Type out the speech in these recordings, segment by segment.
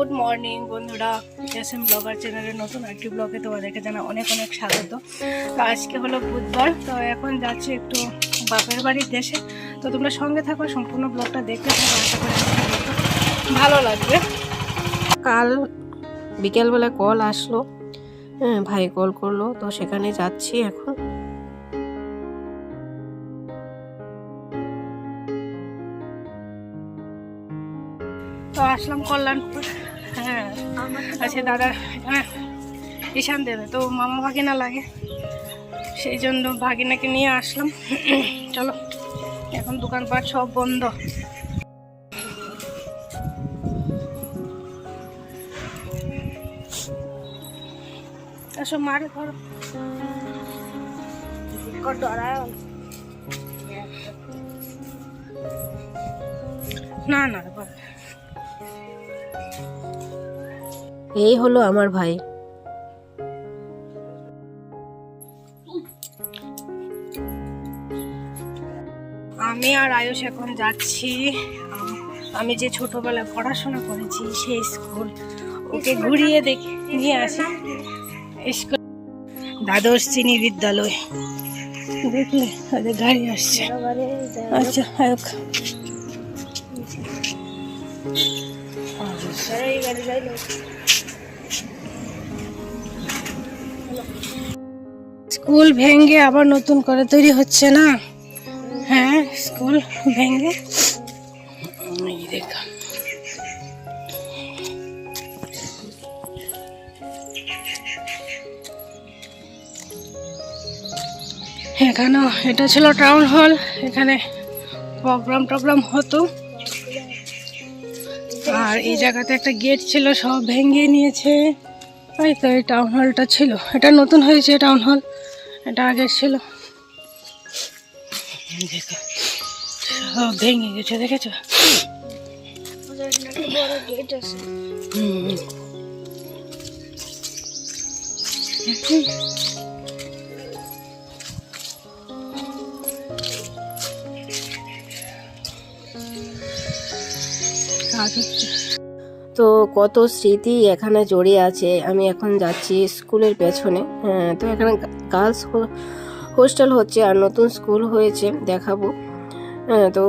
Good morning বন্ধুরা। S M blogger চ্যানেলের নতুন একটি ব্লগে তোমাদেরকে জানা অনেক অনেক স্বাগত। তো আজকে হলো বুধবার, তো এখন যাচ্ছি একটু বাপের বাড়ির দেশে। তো তোমরা সঙ্গে থাকো, সম্পূর্ণ ব্লগটা দেখতে থাকো, আশা করি ভালো লাগবে। কাল বিকেলবেলা কল আসলো হ্যাঁ ভাই কল করল, তো সেখানে যাচ্ছি এখন। তো আসলাম কল্যাণপুর। হ্যাঁ। আচ্ছা দাদা হ্যাঁ ঈশান দেবে তো মামা ভাগিনা লাগে। সেই জন্য ভাগিনাকে নিয়ে আসলাম। চলো এখন দোকানপাট সব বন্ধ। মারে ধরো না না এই হলো আমার ভাই। আমি আর আয়ুষ এখন যাচ্ছি। আমি যে ছোটবেলায় পড়াশোনা করেছি সেই স্কুল ওকে ঘুরিয়ে দেখে নিয়ে আসি। স্কুল দ্বাদশ শ্রেণি বিদ্যালয়। দেখলে ওদের গাড়ি আসছে। আচ্ছা আয়ুক স্কুল ভেঙে আবার নতুন করে তৈরি হচ্ছে না? হ্যাঁ স্কুল ভেঙে। এই দেখো। এখানেও এটা ছিল টাউন হল এখানে প্রোগ্রাম টোগ্রাম হতো। আর এই জায়গাতে একটা গেট ছিল, সব ভেঙে নিয়েছে। ওই তো এই টাউন হলটা ছিল। এটা নতুন হয়েছে টাউন হল এটা আগে ছিল। ভেঙে গেছে দেখেছ। কাজ হচ্ছে। তো কত স্মৃতি এখানে জড়িয়ে আছে। আমি এখন যাচ্ছি স্কুলের পেছনে। হ্যাঁ তো এখানে গার্লস হোস্টেল হচ্ছে আর নতুন স্কুল হয়েছে, দেখাবো। হ্যাঁ তো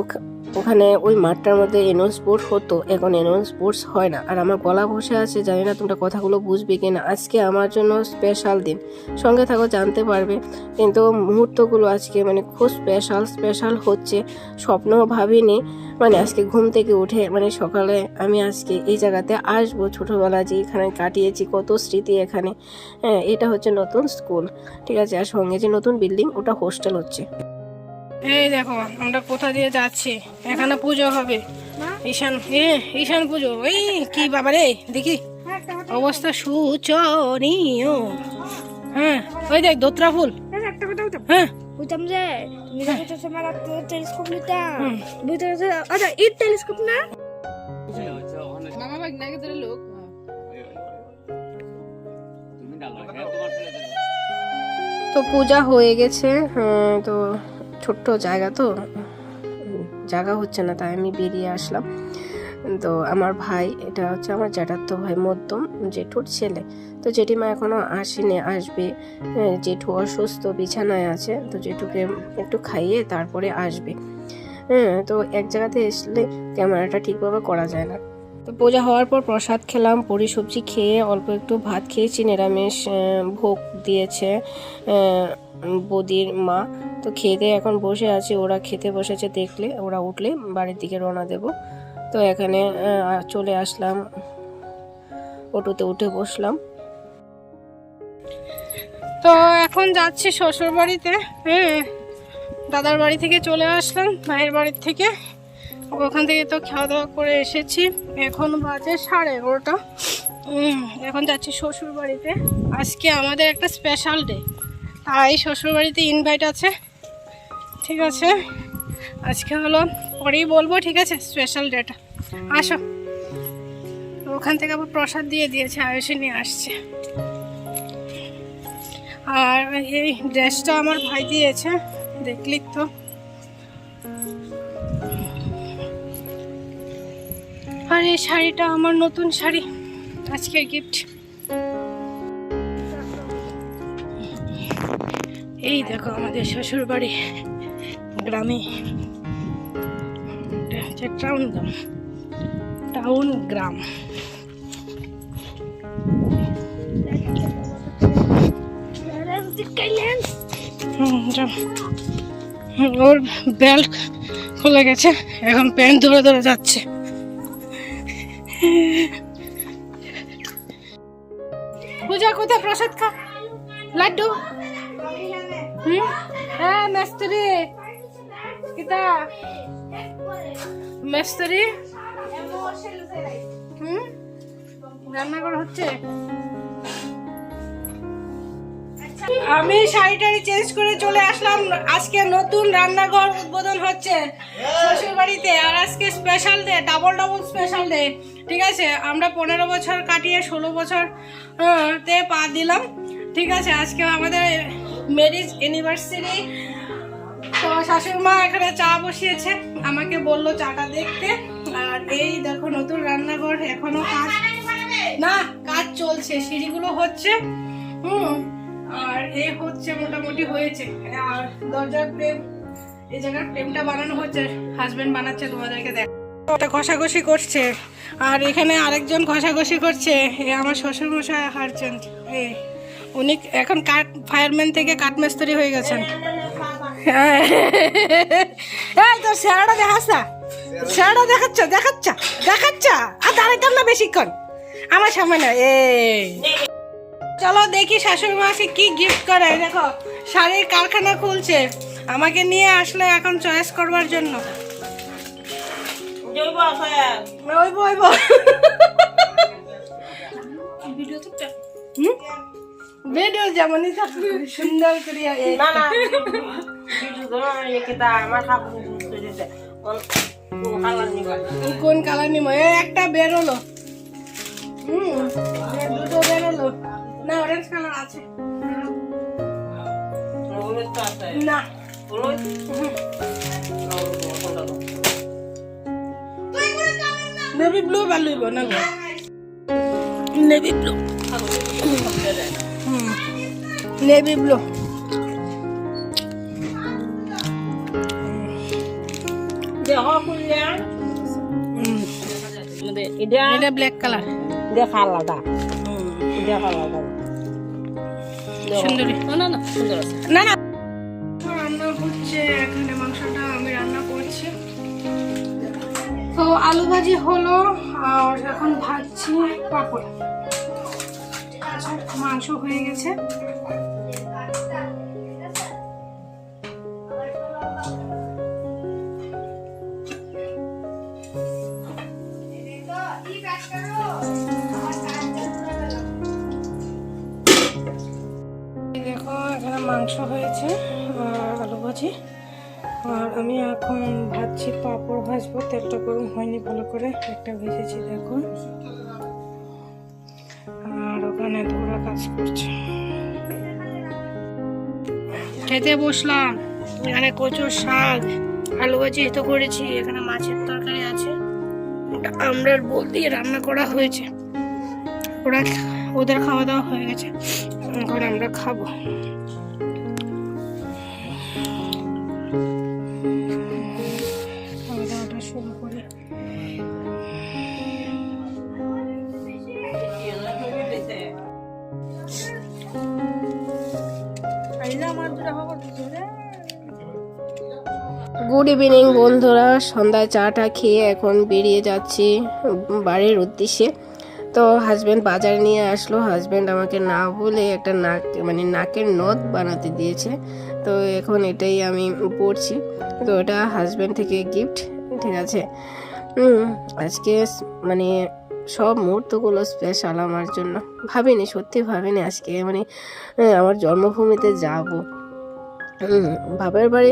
ওখানে ওই মাঠটার মধ্যে এনন স্পোর্টস হতো, এখন এনন স্পোর্টস হয় না। আর আমার গলা বসে আছে, জানি না তোমরা কথাগুলো বুঝবে কি না আজকে আমার জন্য স্পেশাল দিন। সঙ্গে থাকো, জানতে পারবে। কিন্তু মুহূর্তগুলো আজকে মানে খুব স্পেশাল স্পেশাল হচ্ছে। স্বপ্নও ভাবিনি মানে আজকে ঘুম থেকে উঠে মানে সকালে আমি আজকে এই জায়গাতে আসব। ছোটোবেলা যে এখানে কাটিয়েছি, কত স্মৃতি এখানে। হ্যাঁ এটা হচ্ছে নতুন স্কুল ঠিক আছে, আর সঙ্গে যে নতুন বিল্ডিং ওটা হোস্টেল হচ্ছে। এই দেখো আমরা কোথা দিয়ে যাচ্ছি? এখানে পুজো হবে। ঈশান এ ঈশান পুজো। এই কি বাবা রে দেখি অবস্থা সুচনীয়। হ্যাঁ ওই দেখ দোত্রা ফুল। একটা কথা বলতাম হ্যাঁ। বলতাম যে তুমি যখন তো তোমার টেলিস্কোপ নিতাম। বুঝতে পারছ? আচ্ছা এই টেলিস্কোপ না? তো পূজা হয়ে গেছে হ্যাঁ, তো ছোট্ট জায়গা তো। জায়গা হচ্ছে না, তাই আমি বেরিয়ে আসলাম। তো আমার ভাই, এটা হচ্ছে আমার জ্যাঠাতো ভাই মধ্যম, জেঠুর ছেলে। তো জেঠিমা এখনও আসেনি, আসবে। জেঠু অসুস্থ, বিছানায় আছে। তো জেঠুকে একটু খাইয়ে তারপরে আসবে। হ্যাঁ তো এক জায়গাতে আসলে ক্যামেরাটা ঠিকভাবে করা যায় না। তো পূজা হওয়ার পর প্রসাদ খেলাম, পুরি সবজি খেয়ে অল্প একটু ভাত খেয়েছি, নিরামিষ ভোগ দিয়েছে বৌদির মা। তো খেতে এখন বসে আছি। ওরা খেতে বসেছে দেখলে, ওরা উঠলে বাড়ির দিকে রওনা দেব। তো এখানে চলে আসলাম। অটোতে উঠে বসলাম। তো এখন যাচ্ছি শ্বশুর বাড়িতে হ্যাঁ দাদার বাড়ি থেকে চলে আসলাম ভাইয়ের বাড়ির থেকে। ওখান থেকে তো খাওয়া দাওয়া করে এসেছি। এখন বাজে সাড়ে এগারোটা। এখন যাচ্ছি শ্বশুর বাড়িতে আজকে আমাদের একটা স্পেশাল ডে তাই শ্বশুর বাড়িতে ইনভাইট আছে। ঠিক আছে? আজকে হলো পরেই বলব, ঠিক আছে? স্পেশাল ডেটা আসো। ওখান থেকে আবার প্রসাদ দিয়ে দিয়েছে, আয়ুষে নিয়ে আসছে। আর এই ড্রেসটা আমার ভাই দিয়েছে, দেখলি তো। আর এই শাড়িটা আমার নতুন শাড়ি, আজকের গিফট এই দেখো আমাদের শ্বশুর বাড়ি গ্রামে হচ্ছে টাউন গ্রাম। টাউন গ্রাম। ওর বেল্ট খুলে গেছে, এখন প্যান্ট ধরে ধরে যাচ্ছে। পূজা, কোথায়? প্রসাদ খা। লাড্ডু। হ্যাঁ মেস্তরি। কিতা মেস্তরি? হুম? রান্নাঘর হচ্ছে? আমি শাড়ি টাড়ি চেঞ্জ করে চলে আসলাম। আজকে নতুন রান্নাঘর উদ্বোধন হচ্ছে শ্বশুর বাড়িতে আর আজকে special day double double special day ঠিক আছে, আমরা পনেরো বছর কাটিয়ে ষোলো বছর তে পা দিলাম। ঠিক আছে, আজকে আমাদের ম্যারেজ অ্যানিভার্সারি তো শাশুড়ি মা এখানে চা বসিয়েছে, আমাকে বলল চাটা দেখতে। আর এই দেখো নতুন রান্নাঘর, এখনও কাজ না, কাজ চলছে, সিঁড়িগুলো হচ্ছে। হুম, আর এ হচ্ছে মোটামুটি হয়েছে। আর দরজার ফ্রেম এই জায়গার প্রেমটা বানানো হচ্ছে হাজবেন্ড বানাচ্ছে তোমাদেরকে দেখ ঘষাঘষি করছে। আর এখানে আরেকজন ঘষাঘষি করছে আমার শ্বশুর মশাই হারছেন এই উনি এখন কাঠ ফায়ারম্যান থেকে কাঠমিস্ত্রি হয়ে গেছেন। এই তোর স্যারটা দেখাস না। দেখাচ্ছ দেখাচ্ছ দেখাচ্ছ। আর দাঁড়াইতাম না বেশিক্ষণ আমার সামনে এই। চলো দেখি শাশুড়ি মাকে কি গিফট করে। দেখো শাড়ির কারখানা খুলছে। আমাকে নিয়ে আসলে এখন চয়েস করবার জন্য। ভিডিও তো হুম? ভিডিও থাকবে সুন্দর করে না না আমার কোন কালার নিবা একটা বেরোলো হুম দুটো বেরোলো না অরেঞ্জ কালার আছে না নেভি ব্লু লইব না নেভি ব্লু নেভি ব্লু এটা এটা ব্ল্যাক কালার দেখা আলাদা দেখা আলাদা সুন্দরী। না না সুন্দর আছে। না না। রান্না হচ্ছে এখানে মাংসটা আমি রান্না করছি। তো আলু ভাজি হলো আর এখন ভাজছি পাপড়। মাংস হয়ে গেছে। হয়নি ভালো করে, একটা ভেজেছি, দেখো। আর ওখানে ধরা কাজ করছে। খেতে বসলাম। এখানে কচুর শাক, আলু ভাজি তো করেছি, এখানে মাছের তরকারি আছে। ওটা আমরার বল দিয়ে রান্না করা হয়েছে। ওরা, ওদের খাওয়া দাওয়া হয়ে গেছে। এখন আমরা খাব। গুড ইভিনিং বন্ধুরা। সন্ধ্যায় চাটা খেয়ে এখন বেরিয়ে যাচ্ছি বাড়ির উদ্দেশ্যে। তো হাজব্যান্ড বাজার নিয়ে আসলো। হাজব্যান্ড আমাকে না বলে একটা নাক মানে নাকের নথ বানাতে দিয়েছে। তো এখন এটাই আমি পড়ছি তো এটা হাজব্যান্ড থেকে গিফট ঠিক আছে? আজকে মানে সব মুহূর্তগুলো স্পেশাল আমার জন্য। ভাবিনি, সত্যি ভাবিনি আজকে মানে আমার জন্মভূমিতে যাব। বাবার বাড়ি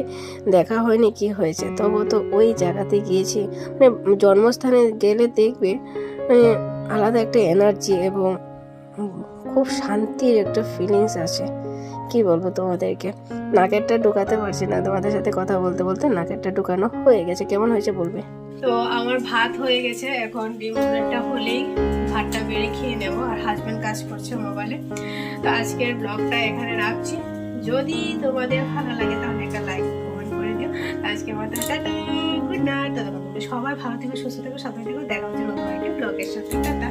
দেখা হয়নি, কি হয়েছে? তবু তো ওই জায়গাতে গিয়েছি। মানে জন্মস্থানে গেলে দেখবে মানে আলাদা একটা এনার্জি এবং খুব শান্তির একটা ফিলিংস আছে। কি বলব তোমাদেরকে? নাকেরটা ঢুকাতে পারছি না, তোমাদের সাথে কথা বলতে বলতে নাকেরটা ঢুকানো হয়ে গেছে। কেমন হয়েছে বলবে? তো আমার ভাত হয়ে গেছে, এখন ডিম অমলেটটা হলেই ভাতটা বেড়ে খেয়ে নেব, আর হাজব্যান্ড কাজ করছে মোবাইলে তো আজকের ব্লগটা এখানে রাখছি। যদি তোমাদের ভালো লাগে তাহলে একটা লাইক কমেন্ট করে দিও। আজকে মতো গুড নাইট সবাই ভালো থেকো সুস্থ থেকো সাথে থেকো। দেখা হচ্ছে নতুন একটা ব্লগের সাথে। টাটা।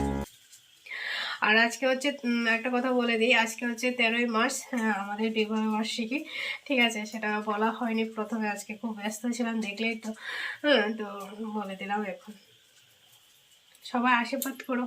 আর আজকে হচ্ছে একটা কথা বলে দিই। আজকে হচ্ছে তেরোই মার্চ হ্যাঁ, আমাদের বিবাহ বার্ষিকী। ঠিক আছে সেটা বলা হয়নি প্রথমে আজকে খুব ব্যস্ত ছিলাম দেখলেই তো হ্যাঁ তো বলে দিলাম এখন। সবাই আশীর্বাদ করো।